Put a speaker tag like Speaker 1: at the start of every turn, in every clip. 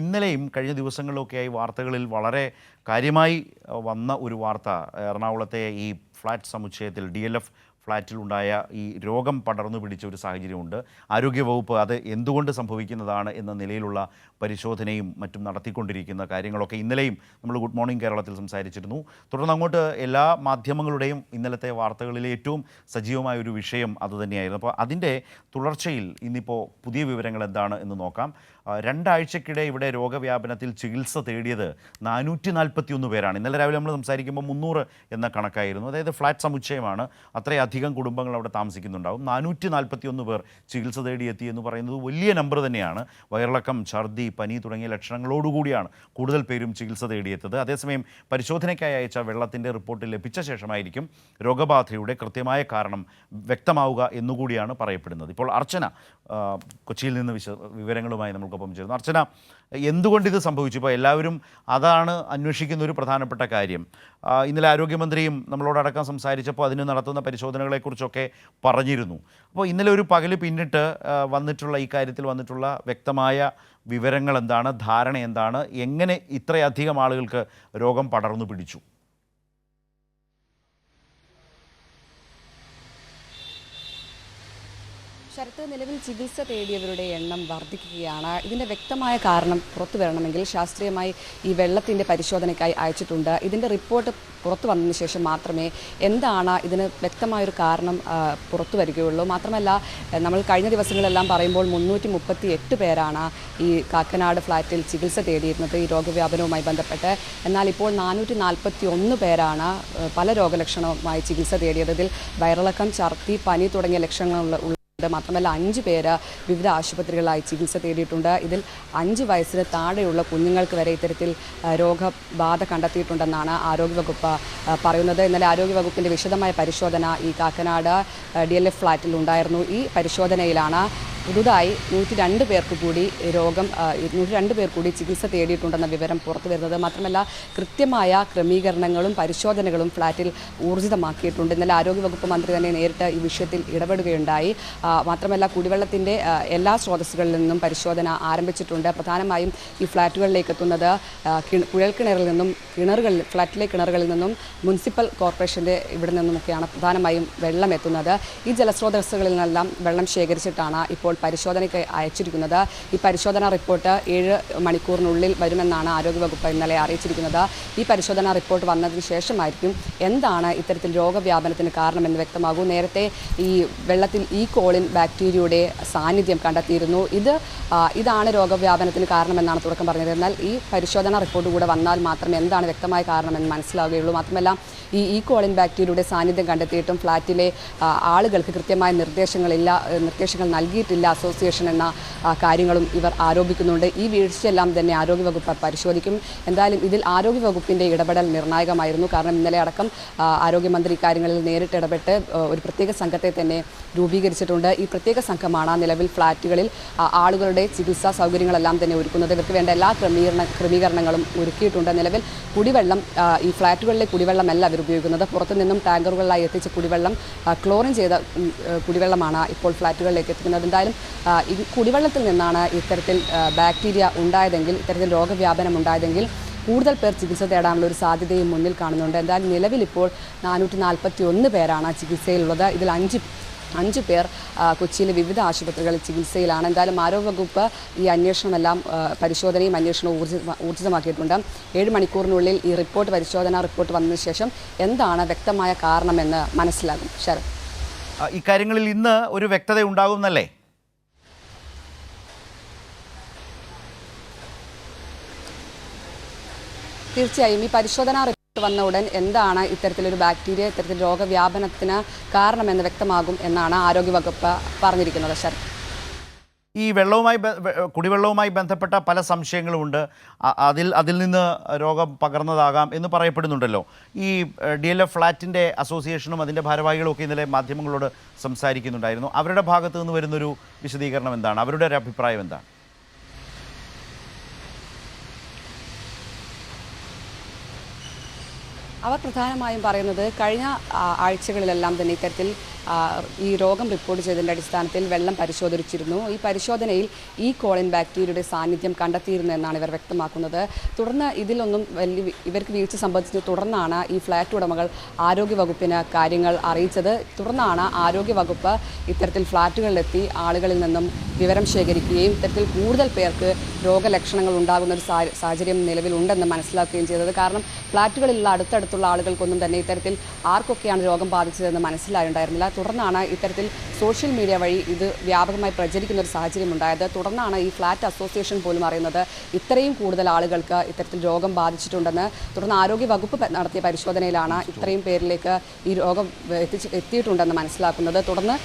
Speaker 1: ഇന്നലെയും കഴിഞ്ഞ ദിവസങ്ങളിലൊക്കെയായി വാർത്തകളിൽ വളരെ കാര്യമായി വന്ന ഒരു വാർത്ത. എറണാകുളത്തെ ഈ ഫ്ലാറ്റ് സമുച്ചയത്തിൽ ഡി എൽ എഫ് ഫ്ലാറ്റിലുണ്ടായ ഈ രോഗം പടർന്നു പിടിച്ച ഒരു സാഹചര്യമുണ്ട്. ആരോഗ്യവകുപ്പ് അത് എന്തുകൊണ്ട് സംഭവിക്കുന്നതാണ് എന്ന നിലയിലുള്ള പരിശോധനയും മറ്റും നടത്തിക്കൊണ്ടിരിക്കുന്ന കാര്യങ്ങളൊക്കെ ഇന്നലെയും നമ്മൾ ഗുഡ് മോർണിംഗ് കേരളത്തിൽ സംസാരിച്ചിരുന്നു. തുടർന്ന് അങ്ങോട്ട് എല്ലാ മാധ്യമങ്ങളുടെയും ഇന്നലത്തെ വാർത്തകളിലെ ഏറ്റവും സജീവമായ ഒരു വിഷയം അതുതന്നെയായിരുന്നു. അപ്പോൾ അതിന്റെ തുടർച്ചയിൽ ഇന്നിപ്പോൾ പുതിയ വിവരങ്ങൾ എന്താണ് എന്ന് നോക്കാം. രണ്ടാഴ്ചക്കിടെ ഇവിടെ രോഗവ്യാപനത്തിൽ ചികിത്സ തേടിയത് നാനൂറ്റി നാൽപ്പത്തി ഒന്ന് പേരാണ്. ഇന്നലെ രാവിലെ നമ്മൾ സംസാരിക്കുമ്പോൾ മുന്നൂറ് എന്ന കണക്കായിരുന്നു. അതായത് ഫ്ലാറ്റ് സമുച്ചയമാണ്. അത്രയധികം കുടുംബങ്ങൾ അവിടെ താമസിക്കുന്നുണ്ടാവും. നാനൂറ്റി നാൽപ്പത്തി ഒന്ന് പേർ ചികിത്സ തേടിയെത്തി എന്ന് പറയുന്നത് വലിയ നമ്പർ തന്നെയാണ്. വയറിളക്കം ഛർദി പനി തുടങ്ങിയ ലക്ഷണങ്ങളോടുകൂടിയാണ് കൂടുതൽ പേരും ചികിത്സ തേടിയെത്തത് അതേസമയം പരിശോധനയ്ക്കായി അയച്ച വെള്ളത്തിന്റെ റിപ്പോർട്ട് ലഭിച്ച ശേഷമായിരിക്കും രോഗബാധയുടെ കൃത്യമായ കാരണം വ്യക്തമാവുക എന്നുകൂടിയാണ് പറയപ്പെടുന്നത്. ഇപ്പോൾ അർച്ചന കൊച്ചിയിൽ നിന്ന് വിശ വിവരങ്ങളുമായി നമ്മൾക്കൊപ്പം ചേരുന്നു. അർച്ചന എന്തുകൊണ്ട് ഇത് സംഭവിച്ചു? ഇപ്പോൾ എല്ലാവരും അതാണ് അന്വേഷിക്കുന്ന ഒരു പ്രധാനപ്പെട്ട കാര്യം. ഇന്നലെ ആരോഗ്യമന്ത്രിയും നമ്മളോടടക്കം സംസാരിച്ചപ്പോൾ അതിന് നടത്തുന്ന പരിശോധനകളെക്കുറിച്ചൊക്കെ പറഞ്ഞിരുന്നു. അപ്പോൾ ഇന്നലെ ഒരു പകൽ പിന്നിട്ട് വന്നിട്ടുള്ള ഈ കാര്യത്തിൽ വന്നിട്ടുള്ള വ്യക്തമായ വിവരങ്ങൾ എന്താണ് ധാരണ എന്താണ് എങ്ങനെ ഇത്രയധികം ആളുകൾക്ക് രോഗം പടർന്നു പിടിച്ചു?
Speaker 2: ശരത്ത് നിലവിൽ ചികിത്സ തേടിയവരുടെ എണ്ണം വർദ്ധിക്കുകയാണ്. ഇതിന്റെ വ്യക്തമായ കാരണം പുറത്തു വരണമെങ്കിൽ ശാസ്ത്രീയമായി ഈ വെള്ളത്തിന്റെ പരിശോധനയ്ക്കായി അയച്ചിട്ടുണ്ട്. ഇതിന്റെ റിപ്പോർട്ട് പുറത്തു വന്നതിന് ശേഷം മാത്രമേ എന്താണ് ഇതിന് വ്യക്തമായൊരു കാരണം പുറത്തു വരികയുള്ളൂ. മാത്രമല്ല നമ്മൾ കഴിഞ്ഞ ദിവസങ്ങളെല്ലാം പറയുമ്പോൾ മുന്നൂറ്റി മുപ്പത്തി എട്ട് പേരാണ് ഈ കാക്കനാട് ഫ്ളാറ്റിൽ ചികിത്സ തേടിയിരുന്നത് ഈ രോഗവ്യാപനവുമായി ബന്ധപ്പെട്ട്. എന്നാൽ ഇപ്പോൾ നാനൂറ്റി നാൽപ്പത്തി ഒന്ന് പേരാണ് പല രോഗലക്ഷണവുമായി ചികിത്സ തേടിയത്. ഇതിൽ വയറിളക്കം ഛർദി പനി തുടങ്ങിയ ലക്ഷണങ്ങളുള്ള ഉണ്ട്. മാത്രമല്ല അഞ്ച് പേര് വിവിധ ആശുപത്രികളായി ചികിത്സ തേടിയിട്ടുണ്ട്. ഇതിൽ അഞ്ച് വയസ്സിന് താഴെയുള്ള കുഞ്ഞുങ്ങൾക്ക് വരെ ഇത്തരത്തിൽ രോഗബാധ കണ്ടെത്തിയിട്ടുണ്ടെന്നാണ് ആരോഗ്യവകുപ്പ് പറയുന്നത്. ഇന്നലെ ആരോഗ്യവകുപ്പിന്റെ വിശദമായ പരിശോധന ഈ കാക്കനാട് ഡി എൽ എഫ് ഫ്ലാറ്റിൽ ഉണ്ടായിരുന്നു ഈ പരിശോധനയിലാണ് പുതുതായി നൂറ്റി രണ്ട് പേർക്ക് കൂടി രോഗം നൂറ്റി രണ്ട് പേർ കൂടി ചികിത്സ തേടിയിട്ടുണ്ടെന്ന വിവരം പുറത്തു വരുന്നത് മാത്രമല്ല കൃത്യമായ ക്രമീകരണങ്ങളും പരിശോധനകളും ഫ്ളാറ്റിൽ ഊർജിതമാക്കിയിട്ടുണ്ട്. ഇന്നലെ ആരോഗ്യവകുപ്പ് മന്ത്രി തന്നെ നേരിട്ട് ഈ വിഷയത്തിൽ ഇടപെടുകയുണ്ടായി. മാത്രമല്ല കുടിവെള്ളത്തിന്റെ എല്ലാ സ്രോതസ്സുകളിൽ നിന്നും പരിശോധന ആരംഭിച്ചിട്ടുണ്ട്. പ്രധാനമായും ഈ ഫ്ളാറ്റുകളിലേക്ക് എത്തുന്നത് കുഴൽക്കിണറിൽ നിന്നും കിണറുകളിൽ ഫ്ളാറ്റിലെ കിണറുകളിൽ നിന്നും മുനിസിപ്പൽ കോർപ്പറേഷന്റെ ഇവിടെ നിന്നുമൊക്കെയാണ് പ്രധാനമായും വെള്ളം എത്തുന്നത്. ഈ ജലസ്രോതസ്സുകളിൽ നിന്നെല്ലാം വെള്ളം ശേഖരിച്ചിട്ടാണ് ഇപ്പോൾ പരിശോധനയ്ക്ക് അയച്ചിരിക്കുന്നത്. ഈ പരിശോധനാ റിപ്പോർട്ട് ഏഴ് മണിക്കൂറിനുള്ളിൽ വരുമെന്നാണ് ആരോഗ്യവകുപ്പ് ഇന്നലെ അറിയിച്ചിരിക്കുന്നത്. ഈ പരിശോധനാ റിപ്പോർട്ട് വന്നതിന് ശേഷമായിരിക്കും എന്താണ് ഇത്തരത്തിൽ രോഗവ്യാപനത്തിന് കാരണമെന്ന് വ്യക്തമാകൂ. നേരത്തെ ഈ വെള്ളത്തിൽ ഈ കോളിൻ ബാക്ടീരിയയുടെ സാന്നിധ്യം കണ്ടെത്തിയിരുന്നു. ഇത് ഇതാണ് രോഗവ്യാപനത്തിന് കാരണമെന്നാണ് തുടക്കം പറഞ്ഞത്. എന്നാൽ ഈ പരിശോധനാ റിപ്പോർട്ട് കൂടെ വന്നാൽ മാത്രമേ എന്താണ് വ്യക്തമായ കാരണമെന്ന് മനസ്സിലാവുകയുള്ളൂ. മാത്രമല്ല ഈ ഈ കോളിൻ ബാക്ടീരിയയുടെ സാന്നിധ്യം കണ്ടെത്തിയിട്ടും ഫ്ലാറ്റിലെ ആളുകൾക്ക് കൃത്യമായ നിർദ്ദേശങ്ങളില്ല നിർദ്ദേശങ്ങൾ നൽകിയിട്ടില്ല. അസോസിയേഷൻ എന്ന കാര്യങ്ങളും ഇവർ ആരോപിക്കുന്നുണ്ട്. ഈ വീഴ്ചയെല്ലാം തന്നെ ആരോഗ്യവകുപ്പ് പരിശോധിക്കും. എന്തായാലും ഇതിൽ ആരോഗ്യവകുപ്പിന്റെ ഇടപെടൽ നിർണായകമായിരുന്നു. കാരണം ഇന്നലെ അടക്കം ആരോഗ്യമന്ത്രി ഇക്കാര്യങ്ങളിൽ നേരിട്ട് ഇടപെട്ട് ഒരു പ്രത്യേക സംഘത്തെ തന്നെ രൂപീകരിച്ചിട്ടുണ്ട്. ഈ പ്രത്യേക സംഘമാണ് നിലവിൽ ഫ്ളാറ്റുകളിൽ ആളുകളുടെ ചികിത്സാ സൗകര്യങ്ങളെല്ലാം തന്നെ ഒരുക്കുന്നത്. ഇവർക്ക് വേണ്ട എല്ലാ ക്രമീകരണ ക്രമീകരണങ്ങളും ഒരുക്കിയിട്ടുണ്ട്. നിലവിൽ കുടിവെള്ളം ഈ ഫ്ളാറ്റുകളിലെ കുടിവെള്ളമല്ല അവർ ഉപയോഗിക്കുന്നത്. പുറത്തു നിന്നും ടാങ്കറുകളിലായി എത്തിച്ച കുടിവെള്ളം ക്ലോറിൻ ചെയ്ത കുടിവെള്ളമാണ് ഇപ്പോൾ ഫ്ളാറ്റുകളിലേക്ക് എത്തിക്കുന്നത്. എന്തായാലും ഈ കുടിവെള്ളത്തിൽ നിന്നാണ് ഇത്തരത്തിൽ ബാക്ടീരിയ ഉണ്ടായതെങ്കിൽ ഇത്തരത്തിൽ രോഗവ്യാപനം ഉണ്ടായതെങ്കിൽ കൂടുതൽ പേർ ചികിത്സ തേടാനുള്ള ഒരു സാധ്യതയും മുന്നിൽ കാണുന്നുണ്ട്. എന്തായാലും നിലവിലിപ്പോൾ നാനൂറ്റി നാൽപ്പത്തി ഒന്ന് പേരാണ് ചികിത്സയിലുള്ളത്. ഇതിൽ അഞ്ച് അഞ്ച് പേർ കൊച്ചിയിലെ വിവിധ ആശുപത്രികളിൽ ചികിത്സയിലാണ്. എന്തായാലും ആരോഗ്യവകുപ്പ് ഈ അന്വേഷണമെല്ലാം പരിശോധനയും അന്വേഷണവും ഊർജ ഊർജിതമാക്കിയിട്ടുണ്ട് ഏഴ് മണിക്കൂറിനുള്ളിൽ ഈ റിപ്പോർട്ട് പരിശോധനാ റിപ്പോർട്ട് വന്നതിന് ശേഷം എന്താണ് വ്യക്തമായ കാരണമെന്ന് മനസ്സിലാകും. ശരത്.
Speaker 1: ഇക്കാര്യങ്ങളിൽ ഇന്ന് ഒരു വ്യക്തത ഉണ്ടാകുമെന്നല്ലേ
Speaker 2: തീർച്ചയായും ഈ പരിശോധനാ റിപ്പോർട്ട് വന്ന ഉടൻ എന്താണ് ഇത്തരത്തിലൊരു ബാക്ടീരിയ ഇത്തരത്തിൽ രോഗവ്യാപനത്തിന് കാരണമെന്ന് വ്യക്തമാകും എന്നാണ് ആരോഗ്യവകുപ്പ് പറഞ്ഞിരിക്കുന്നത് ശരത്
Speaker 1: ഈ വെള്ളവുമായി കുടിവെള്ളവുമായി ബന്ധപ്പെട്ട പല സംശയങ്ങളുമുണ്ട്. അതിൽ അതിൽ നിന്ന് രോഗം പകർന്നതാകാം എന്ന് പറയപ്പെടുന്നുണ്ടല്ലോ. ഈ ഡി എൽ എഫ് ഫ്ലാറ്റിന്റെ അസോസിയേഷനും അതിന്റെ ഭാരവാഹികളും ഒക്കെ ഇന്നലെ മാധ്യമങ്ങളോട് സംസാരിക്കുന്നുണ്ടായിരുന്നു. അവരുടെ ഭാഗത്തു നിന്ന് വരുന്നൊരു വിശദീകരണം എന്താണ്? അവരുടെ ഒരു അഭിപ്രായം എന്താണ്?
Speaker 2: അവർ പ്രധാനമായും പറയുന്നത് കഴിഞ്ഞ ആഴ്ചകളിലെല്ലാം തന്നെ ഇത്തരത്തിൽ ഈ രോഗം റിപ്പോർട്ട് ചെയ്തതിന്റെ അടിസ്ഥാനത്തിൽ വെള്ളം പരിശോധിച്ചിരുന്നു. ഈ പരിശോധനയിൽ ഈ കോളിൻ ബാക്ടീരിയയുടെ സാന്നിധ്യം കണ്ടെത്തിയിരുന്നു എന്നാണ് ഇവർ വ്യക്തമാക്കുന്നത്. തുടർന്ന് ഇതിലൊന്നും വലിയ ഇവർക്ക് വീഴ്ച സംബന്ധിച്ച് തുടർന്നാണ് ഈ ഫ്ളാറ്റ് ഉടമകൾ ആരോഗ്യവകുപ്പിന് കാര്യങ്ങൾ അറിയിച്ചത്. തുടർന്നാണ് ആരോഗ്യവകുപ്പ് ഇത്തരത്തിൽ ഫ്ളാറ്റുകളിലെത്തി ആളുകളിൽ നിന്നും വിവരം ശേഖരിക്കുകയും ഇത്തരത്തിൽ കൂടുതൽ പേർക്ക് രോഗലക്ഷണങ്ങൾ ഉണ്ടാകുന്ന ഒരു സാഹചര്യം നിലവിലുണ്ടെന്ന് മനസ്സിലാക്കുകയും ചെയ്തത്. കാരണം ഫ്ളാറ്റുകളിലുള്ള അടുത്തടുത്തുള്ള ആളുകൾക്കൊന്നും തന്നെ ഇത്തരത്തിൽ ആർക്കൊക്കെയാണ് രോഗം ബാധിച്ചതെന്ന് മനസ്സിലായുണ്ടായിരുന്നില്ല തുടർന്നാണ് ഇത്തരത്തിൽ സോഷ്യൽ മീഡിയ വഴി ഇത് വ്യാപകമായി പ്രചരിക്കുന്ന ഒരു സാഹചര്യം ഉണ്ടായത്. തുടർന്നാണ് ഈ ഫ്ലാറ്റ് അസോസിയേഷൻ പോലും അറിയുന്നത് ഇത്രയും കൂടുതൽ ആളുകൾക്ക് ഇത്തരത്തിൽ രോഗം ബാധിച്ചിട്ടുണ്ടെന്ന്. തുടർന്ന് ആരോഗ്യ വകുപ്പ് നടത്തിയ പരിശോധനയിലാണ് ഇത്രയും പേരിലേക്ക് ഈ രോഗം എത്തിച്ച് എത്തിയിട്ടുണ്ടെന്ന് മനസ്സിലാക്കുന്നത്. തുടർന്ന്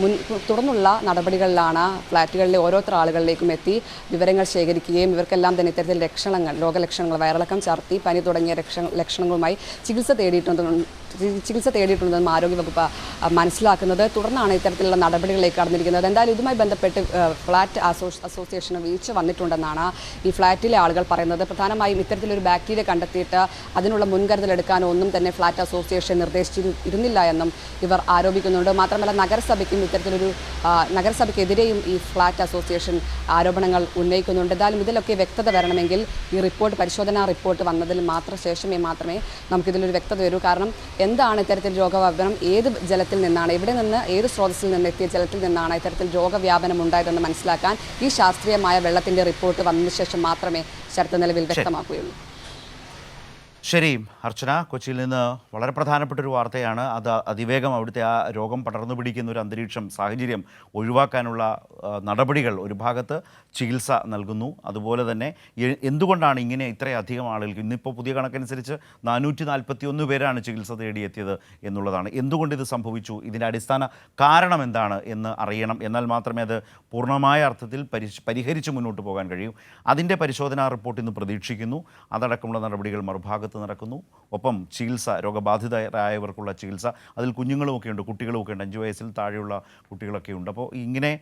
Speaker 2: മുൻ തുടർന്നുള്ള നടപടികളിലാണ് ഫ്ലാറ്റുകളിലെ ഓരോരുത്തർ ആളുകളിലേക്കും എത്തി വിവരങ്ങൾ ശേഖരിക്കുകയും ഇവർക്കെല്ലാം തന്നെ ഇത്തരത്തിൽ ലക്ഷണങ്ങൾ രോഗലക്ഷണങ്ങൾ വയറിളക്കം ചർത്തി പനി തുടങ്ങിയ ലക്ഷണങ്ങളുമായി ചികിത്സ തേടിയിട്ടുണ്ടെന്നും ചികിത്സ തേടിയിട്ടുണ്ടെന്നും ആരോഗ്യവകുപ്പ് വകുപ്പ് മനസ്സിലാക്കുന്നത്. തുടർന്നാണ് ഇത്തരത്തിലുള്ള നടപടികളിലേക്ക് കടന്നിരിക്കുന്നത്. എന്തായാലും ഇതുമായി ബന്ധപ്പെട്ട് ഫ്ളാറ്റ് അസോസിയേഷന് വീഴ്ച വന്നിട്ടുണ്ടെന്നാണ് ഈ ഫ്ളാറ്റിലെ ആളുകൾ പറയുന്നത്. പ്രധാനമായും ഇത്തരത്തിലൊരു ബാക്ടീരിയ കണ്ടെത്തിയിട്ട് അതിനുള്ള മുൻകരുതൽ എടുക്കാനോ ഒന്നും തന്നെ ഫ്ളാറ്റ് അസോസിയേഷൻ നിർദ്ദേശിച്ചിരുന്നില്ല എന്നും ഇവർ ആരോപിക്കുന്നുണ്ട്. മാത്രമല്ല നഗരസഭയ്ക്കും ഇത്തരത്തിലൊരു നഗരസഭയ്ക്കെതിരെയും ഈ ഫ്ളാറ്റ് അസോസിയേഷൻ ആരോപണങ്ങൾ ഉന്നയിക്കുന്നുണ്ട്. എന്തായാലും ഇതിലൊക്കെ വ്യക്തത വരണമെങ്കിൽ ഈ റിപ്പോർട്ട് പരിശോധനാ റിപ്പോർട്ട് വന്നതിൽ മാത്രം ശേഷമേ മാത്രമേ നമുക്കിതിലൊരു വ്യക്തത വരൂ. കാരണം എന്താണ് ഇത്തരത്തിൽ രോഗവ്യാപനം? ഏത് ജലത്തിൽ നിന്നാണ്? എവിടെ നിന്ന് ഏത് സ്രോതസ്സിൽ നിന്ന് എത്തിയ ജലത്തിൽ നിന്നാണ് ഇത്തരത്തിൽ രോഗവ്യാപനം ഉണ്ടായതെന്ന് മനസ്സിലാക്കാൻ ഈ ശാസ്ത്രീയമായ വെള്ളത്തിന്റെ റിപ്പോർട്ട് വന്നതിന് ശേഷം മാത്രമേ ശരത്ത് നിലവിൽ വ്യക്തമാക്കുകയുള്ളൂ.
Speaker 1: ശരി അർച്ചന കൊച്ചിയിൽ നിന്ന് വളരെ പ്രധാനപ്പെട്ട ഒരു വാർത്തയാണ്. അത് അതിവേഗം അവിടുത്തെ ആ രോഗം പടർന്നു പിടിക്കുന്ന ഒരു അന്തരീക്ഷം സാഹചര്യം ഒഴിവാക്കാനുള്ള നടപടികൾ ഒരു ഭാഗത്ത് ചികിത്സ നൽകുന്നു. അതുപോലെ തന്നെ എന്തുകൊണ്ടാണ് ഇങ്ങനെ ഇത്രയധികം ആളുകൾക്ക് ഇന്നിപ്പോൾ പുതിയ കണക്കനുസരിച്ച് നാനൂറ്റി നാൽപ്പത്തി ഒന്ന് പേരാണ് ചികിത്സ തേടിയെത്തിയത് എന്നുള്ളതാണ്. എന്തുകൊണ്ട് ഇത് സംഭവിച്ചു? ഇതിന്റെ അടിസ്ഥാന കാരണം എന്താണ് എന്ന് അറിയണം. എന്നാൽ മാത്രമേ അത് പൂർണമായ അർത്ഥത്തിൽ പരിഹരിച്ച് മുന്നോട്ട് പോകാൻ കഴിയൂ. അതിന്റെ പരിശോധനാ റിപ്പോർട്ട് ഇന്ന് പ്രതീക്ഷിക്കുന്നു. അതടക്കമുള്ള നടപടികൾ മറുഭാഗത്ത് നടക്കുന്നു. ഒപ്പം ചികിത്സ രോഗബാധിതരായവർക്കുള്ള ചികിത്സ അതിൽ കുഞ്ഞുങ്ങളുമൊക്കെ ഉണ്ട് കുട്ടികളുമൊക്കെ ഉണ്ട്. അഞ്ച് വയസ്സിൽ താഴെയുള്ള കുട്ടികളൊക്കെ ഉണ്ട്. അപ്പോൾ ഇങ്ങനെ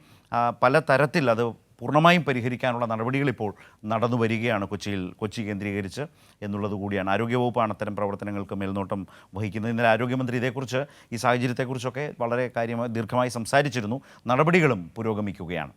Speaker 1: പല തരത്തിൽ അത് പൂർണമായും പരിഹരിക്കാനുള്ള നടപടികൾ ഇപ്പോൾ നടന്നു വരികയാണ് കൊച്ചിയിൽ കൊച്ചി കേന്ദ്രീകരിച്ച് എന്നുള്ളത് കൂടിയാണ്. ആരോഗ്യവകുപ്പാണ് അത്തരം പ്രവർത്തനങ്ങൾക്ക് മേൽനോട്ടം വഹിക്കുന്നത്. ഇന്നലെ ആരോഗ്യമന്ത്രി ഇതേക്കുറിച്ച് ഈ സാഹചര്യത്തെക്കുറിച്ചൊക്കെ വളരെ കാര്യമായി ദീർഘമായി സംസാരിച്ചിരുന്നു. നടപടികളും പുരോഗമിക്കുകയാണ്.